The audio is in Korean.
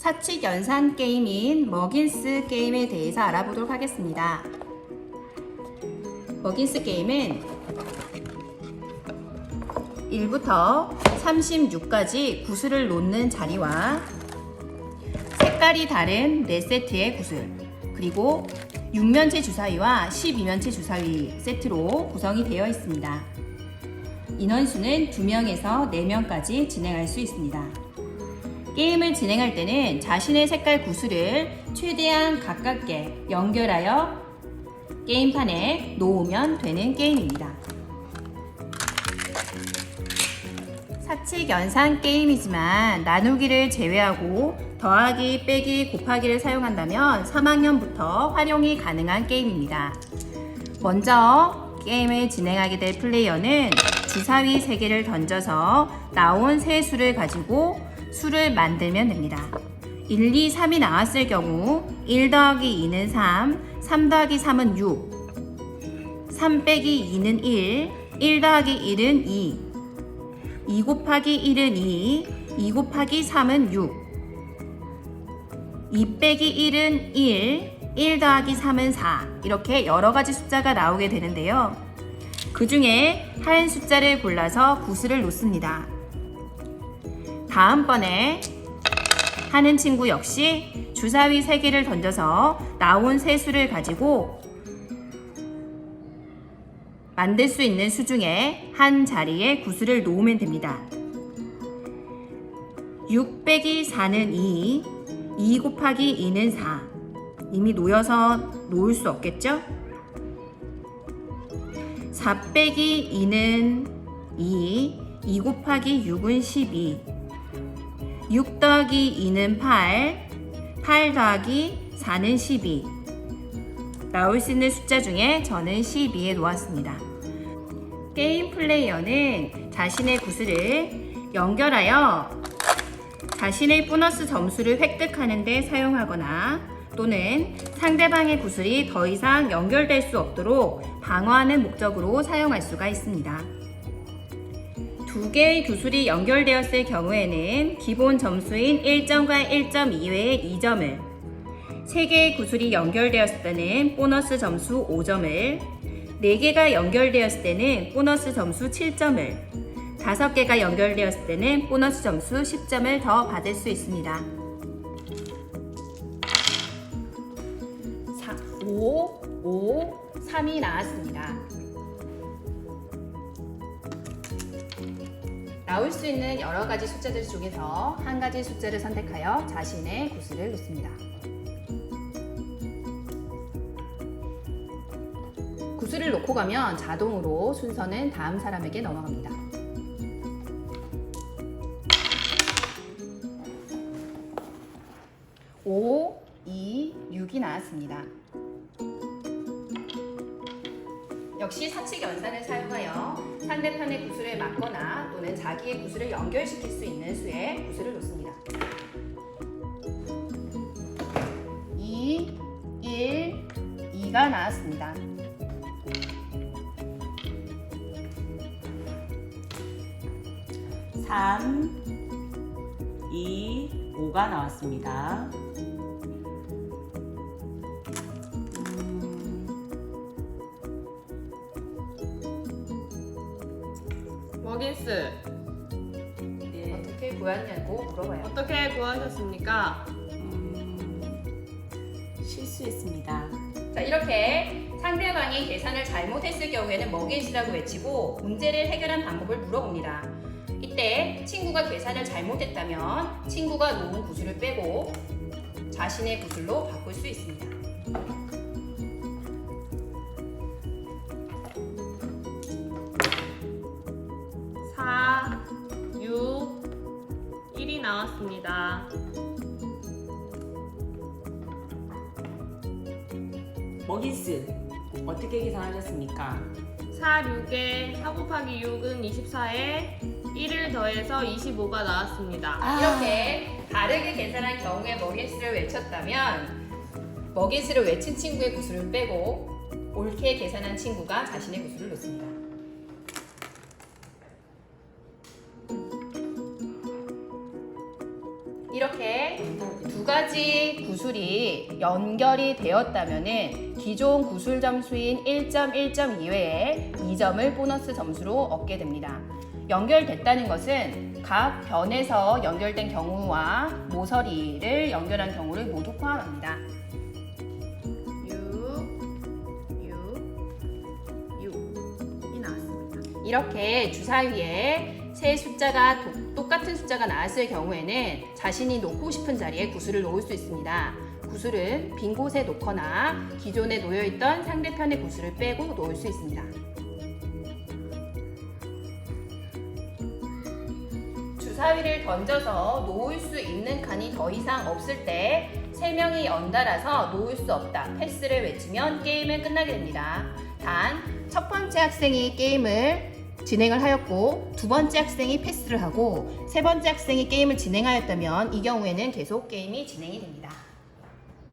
사칙 연산 게임인 머긴스 게임에 대해서 알아보도록 하겠습니다. 머긴스 게임은 1부터 36까지 구슬을 놓는 자리와 색깔이 다른 4세트의 구슬 그리고 6면체 주사위와 12면체 주사위 세트로 구성이 되어 있습니다. 인원수는 2명에서 4명까지 진행할 수 있습니다. 게임을 진행할 때는 자신의 색깔 구슬을 최대한 가깝게 연결하여 게임판에 놓으면 되는 게임입니다. 사칙 연산 게임이지만 나누기를 제외하고 더하기, 빼기, 곱하기를 사용한다면 3학년부터 활용이 가능한 게임입니다. 먼저 게임을 진행하게 될 플레이어는 주사위 3개를 던져서 나온 세 수를 가지고 수를 만들면 됩니다. 1, 2, 3이 나왔을 경우 1 더하기 2는 3, 3 더하기 3은 6, 3 빼기 2는 1, 1 더하기 1은 2, 2 곱하기 1은 2, 2 곱하기 3은 6, 2 빼기 1은 1, 1 더하기 3은 4 이렇게 여러 가지 숫자가 나오게 되는데요. 그 중에 한 숫자를 골라서 구슬을 놓습니다. 다음번에 하는 친구 역시 주사위 3개를 던져서 나온 세 수를 가지고 만들 수 있는 수 중에 한 자리에 구슬을 놓으면 됩니다. 6 빼기 4는 2, 2 곱하기 2는 4. 이미 놓여서 놓을 수 없겠죠? 4 빼기 2는 2, 2 곱하기 6은 12. 6 더하기 2는 8, 8 더하기 4는 12. 나올 수 있는 숫자 중에 저는 12에 놓았습니다. 게임 플레이어는 자신의 구슬을 연결하여 자신의 보너스 점수를 획득하는 데 사용하거나 또는 상대방의 구슬이 더 이상 연결될 수 없도록 방어하는 목적으로 사용할 수가 있습니다. 두 개의 구슬이 연결되었을 경우에는 기본 점수인 1점과 1점 이외의 2점을, 세 개의 구슬이 연결되었을 때는 보너스 점수 5점을, 네 개가 연결되었을 때는 보너스 점수 7점을, 다섯 개가 연결되었을 때는 보너스 점수 10점을 더 받을 수 있습니다. 5, 5, 3이 나왔습니다. 나올 수 있는 여러 가지 숫자들 중에서 한 가지 숫자를 선택하여 자신의 구슬을 놓습니다. 구슬을 놓고 가면 자동으로 순서는 다음 사람에게 넘어갑니다. 5, 2, 6이 나왔습니다. 역시 사칙 연산을 사용하여 상대편의 구슬을 막거나 또는 자기의 구슬을 연결시킬 수 있는 수에 구슬을 놓습니다. 2, 1, 2가 나왔습니다. 삼, 이, 오가 나왔습니다. 머긴스 네, 어떻게 구했냐고 물어봐요. 어떻게 구하셨습니까? 음, 실수했습니다. 자 이렇게 상대방이 계산을 잘못했을 경우에는 먹잇이라고 외치고 문제를 해결한 방법을 물어봅니다. 이때 친구가 계산을 잘못했다면 친구가 놓은 구슬을 빼고 자신의 구슬로 바꿀 수 있습니다. 머기스 어떻게 계산하셨습니까? 4, 6에 4 곱하기 6은 24에 1을 더해서 25가 나왔습니다. 이렇게 다르게 계산한 경우에 먹잇수를 외쳤다면 먹잇수를 외친 친구의 구슬을 빼고 옳게 계산한 친구가 자신의 구슬을 놓습니다. 이렇게 두 가지 구술이 연결이 되었다면은 기존 구술 점수인 1점, 1점 이외에 2점을 보너스 점수로 얻게 됩니다. 연결됐다는 것은 각 변에서 연결된 경우와 모서리를 연결한 경우를 모두 포함합니다. 6, 6, 6이 나왔습니다. 이렇게 주사위에 세 숫자가 도- 똑같은 숫자가 나왔을 경우에는 자신이 놓고 싶은 자리에 구슬을 놓을 수 있습니다. 구슬은 빈 곳에 놓거나 기존에 놓여있던 상대편의 구슬을 빼고 놓을 수 있습니다. 주사위를 던져서 놓을 수 있는 칸이 더 이상 없을 때세 명이 연달아서 놓을 수 없다. 패스를 외치면 게임은 끝나게 됩니다. 단 첫 번째 학생이 게임을 진행을 하였고 두 번째 학생이 패스를 하고 세 번째 학생이 게임을 진행하였다면 이 경우에는 계속 게임이 진행이 됩니다.